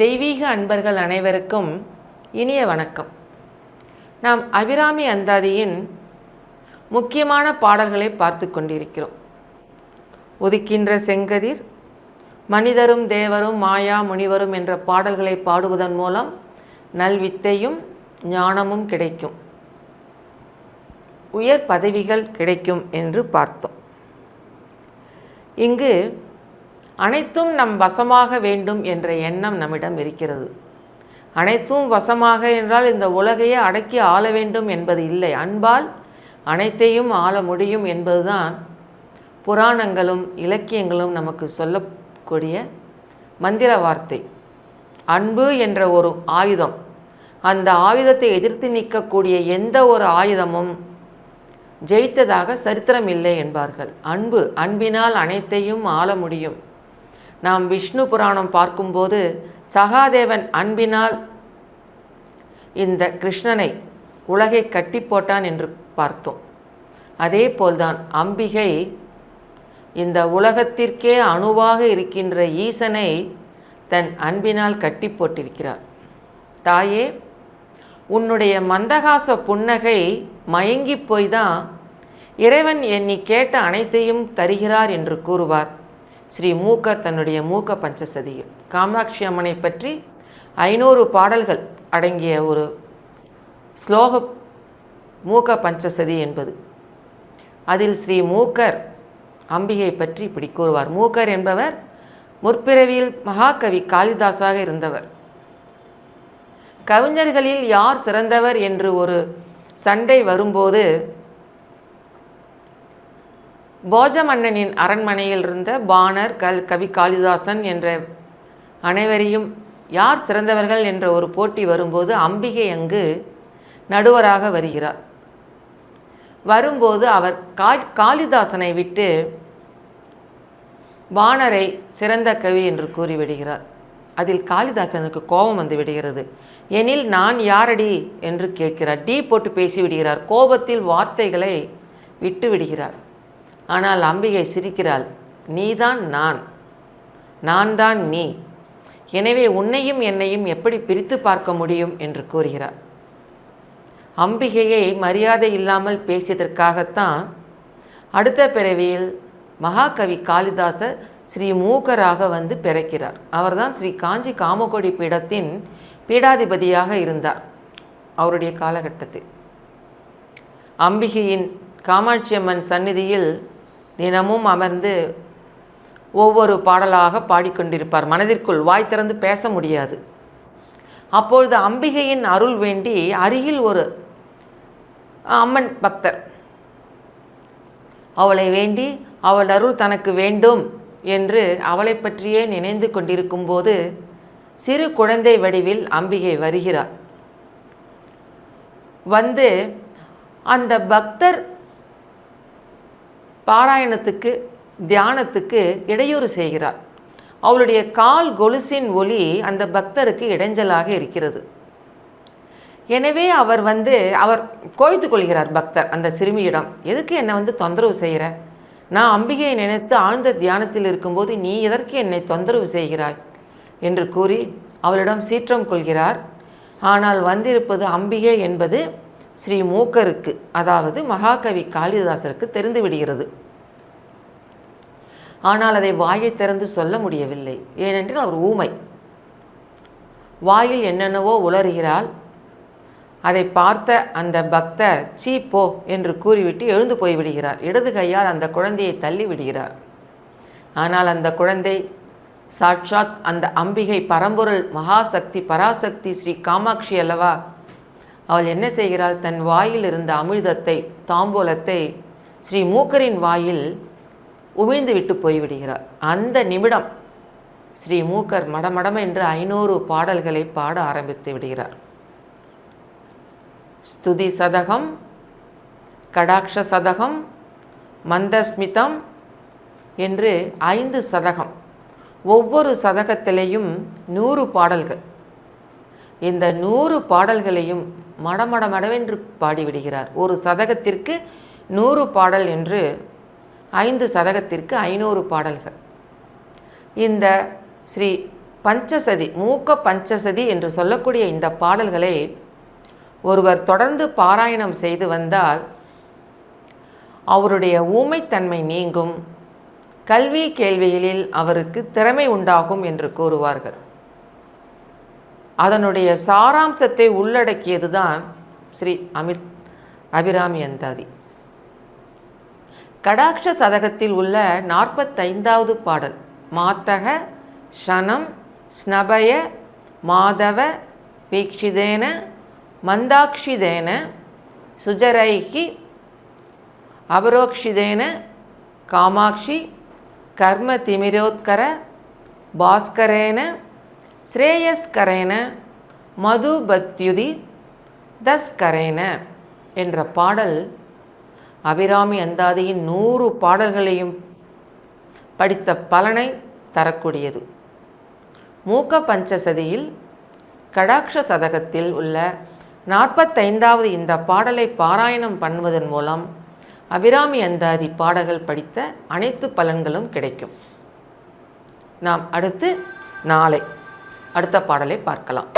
தெய்வீக அன்பர்கள் அனைவருக்கும் இனிய வணக்கம். நாம் அபிராமி அந்தாதியின் முக்கியமான பாடல்களை பார்த்து கொண்டிருக்கிறோம். உதிக்கின்ற செங்கதிர் மனிதரும் தேவரும் மாயா முனிவரும் என்ற பாடல்களை பாடுவதன் மூலம் நல்வித்தையும் ஞானமும் கிடைக்கும். உயர் பதவிகள் கிடைக்கும் என்று பார்த்தோம். இங்கு அனைத்தும் நம் வசமாக வேண்டும் என்ற எண்ணம் நம்மிடம் இருக்கிறது. அனைத்தும் வசமாக என்றால் இந்த உலகையே அடக்கி ஆள வேண்டும் என்பது இல்லை. அன்பால் அனைத்தையும் ஆள முடியும் என்பதுதான் புராணங்களும் இலக்கியங்களும் நமக்கு சொல்லக்கூடிய மந்திர வார்த்தை. அன்பு என்ற ஒரு ஆயுதம். அந்த ஆயுதத்தை எதிர்த்து நிற்கக்கூடிய எந்த ஒரு ஆயுதமும் ஜெயித்ததாக சரித்திரம் இல்லை என்பார்கள். அன்பு அன்பினால் அனைத்தையும் ஆள முடியும். நாம் விஷ்ணு புராணம் பார்க்கும்போது சகாதேவன் அன்பினால் இந்த கிருஷ்ணனை உலகை கட்டி போட்டான் என்று பார்த்தோம். அதே போல்தான் அம்பிகை இந்த உலகத்திற்கே அணுவாக இருக்கின்ற ஈசனை தன் அன்பினால் கட்டி போட்டிருக்கிறார். தாயே உன்னுடைய மந்தகாச புன்னகை மயங்கி போய்தான் இறைவன் என்னை கேட்ட அனைத்தையும் தருகிறார் என்று கூறுவார். ஸ்ரீ மூக்க தன்னுடைய மூக்க பஞ்சசதியில். காமாட்சி அம்மனை பற்றி ஐநூறு பாடல்கள் அடங்கிய ஒரு ஸ்லோக மூக்க பஞ்சசதி என்பது. அதில் ஸ்ரீ மூக்கர் அம்பிகை பற்றி இப்படி கூறுவார். மூக்கர் என்பவர் முற்பிறவியில் மகாகவி காளிதாசாக இருந்தவர். கவிஞர்களில் யார் சிறந்தவர் என்று ஒரு சண்டை வரும்போது போஜ மன்னனின் அரண்மனையில் இருந்த பாணர் கல் கவி காளிதாசன் என்ற அனைவரையும் யார் சிறந்தவர்கள் என்ற ஒரு போட்டி வரும்போது அம்பிகை அங்கு நடுவராக வருகிறார். வரும்போது அவர் கா காளிதாசனை விட்டு பாணரை சிறந்த கவி என்று கூறிவிடுகிறார். அதில் காளிதாசனுக்கு கோபம் வந்து விடுகிறது. எனில் நான் யாரடி? என்று கேட்கிறார். டீ போட்டு பேசிவிடுகிறார். கோபத்தில் வார்த்தைகளை விட்டு விடுகிறார் ஆனால் அம்பிகை சிரிக்கிறாள் நீதான் நான். நான் தான் நீ. எனவே உன்னையும் என்னையும் எப்படி பிரித்து பார்க்க முடியும்? என்று கூறுகிறார். அம்பிகையை மரியாதை இல்லாமல் பேசியதற்காகத்தான் அடுத்த பிறவியில் மகாகவி காளிதாசர் ஸ்ரீ மூக்கராக வந்து பிறக்கிறார். அவர்தான் ஸ்ரீ காஞ்சி காமகோடி பீடத்தின் பீடாதிபதியாக இருந்தார் அவருடைய காலகட்டத்தில். அம்பிகையின் காமாட்சி அம்மன் சந்நிதியில் தினமும் அமர்ந்து ஒவ்வொரு பாடலாக பாடிக்கொண்டிருப்பார். மனதிற்குள் வாய் திறந்து பேச முடியாது. அப்பொழுது அம்பிகையின் அருள் வேண்டி அருகில் ஒரு அம்மன் பக்தர். அவளை வேண்டி அவள் அருள் தனக்கு வேண்டும் என்று அவளை பற்றியே நினைந்து கொண்டிருக்கும்போது சிறு குழந்தை வடிவில் அம்பிகை வருகிறார். வந்து அந்த பக்தர் பாராயணத்துக்கு தியானத்துக்கு இடையூறு செய்கிறார். அவளுடைய கால் கொலுசின் ஒலி அந்த பக்தருக்கு இடைஞ்சலாக இருக்கிறது. எனவே அவர் வந்து அவர் கோய்த்து கொள்கிறார் பக்தர் அந்த சிறுமியிடம். எதுக்கு என்னை வந்து தொந்தரவு செய்கிற? நான் அம்பிகையை நினைத்து ஆழ்ந்த தியானத்தில் இருக்கும்போது நீ எதற்கு என்னை தொந்தரவு செய்கிறாய்? என்று கூறி அவளிடம் சீற்றம் கொள்கிறார். ஆனால் வந்திருப்பது அம்பிகை என்பது ஸ்ரீ மூக்கருக்கு அதாவது மகாகவி காளிதாசருக்கு தெரிந்து விடுகிறது. ஆனால் அதை வாயை திறந்து சொல்ல முடியவில்லை. ஏனென்றால் அவர் ஊமை. வாயில் என்னென்னவோ உளறுகிறாள் அதை பார்த்த அந்த பக்தர் சீ போ என்று கூறிவிட்டு எழுந்து போய்விடுகிறார் இடது கையால் அந்த குழந்தையை தள்ளி விடுகிறார். ஆனால் அந்த குழந்தை சாட்சாத் அந்த அம்பிகை பரம்பொருள் மகாசக்தி பராசக்தி ஸ்ரீ காமாட்சி அல்லவா அவள் என்ன செய்கிறாள்? தன் வாயில் இருந்த அமிழ்தத்தை தாம்பூலத்தை ஸ்ரீ மூக்கரின் வாயில் உமிழ்ந்து விட்டு போய்விடுகிறார். அந்த நிமிடம் ஸ்ரீ மூக்கர் மடமடம் என்று ஐநூறு பாடல்களை பாட ஆரம்பித்து விடுகிறார். ஸ்துதி சதகம் கடாட்ச சதகம் மந்தஸ்மிதம் என்று ஐந்து சதகம். ஒவ்வொரு சதகத்திலையும் நூறு பாடல்கள். இந்த நூறு பாடல்களையும் மடமடமடவென்று பாடிவிடுகிறார். ஒரு சதகத்திற்கு நூறு பாடல் என்று ஐந்து சதகத்திற்கு ஐநூறு பாடல்கள். இந்த ஸ்ரீ பஞ்சசதி மூக்க பஞ்சசதி என்று சொல்லக்கூடிய இந்த பாடல்களை ஒருவர் தொடர்ந்து பாராயணம் செய்து வந்தால் அவருடைய ஊமைத்தன்மை நீங்கும். கல்வி கேள்விகளில் அவருக்கு திறமை உண்டாகும் என்று கூறுவார்கள். அதனுடைய சாராம்சத்தை உள்ளடக்கியது தான் ஸ்ரீ அமித் அபிராமி அந்தாதி. கடாட்ச சதகத்தில் உள்ள நாற்பத்தைந்தாவது பாடல் மாத்தக ஷனம் ஸ்னபய மாதவ வீக்ஷிதேன மந்தாக்ஷிதேன சுஜரைகி அபரோக்ஷிதேன காமாட்சி கர்ம திமிரோத்கர பாஸ்கரேன ஸ்ரேயஸ்கரேன மதுபத்யுதி தஸ்கரேன என்ற பாடல் அபிராமி அந்தாதியின் நூறு பாடல்களையும் படித்த பலனை தரக்கூடியது. மூக்க பஞ்சசதியில் கடாட்ச சதகத்தில் உள்ள நாற்பத்தைந்தாவது இந்த பாடலை பாராயணம் பண்ணுவதன் மூலம் அபிராமி அந்தாதி பாடல்கள் படித்த அனைத்து பலன்களும் கிடைக்கும். நாம் அடுத்து நாளை. அடுத்த பாடலை பார்க்கலாம்.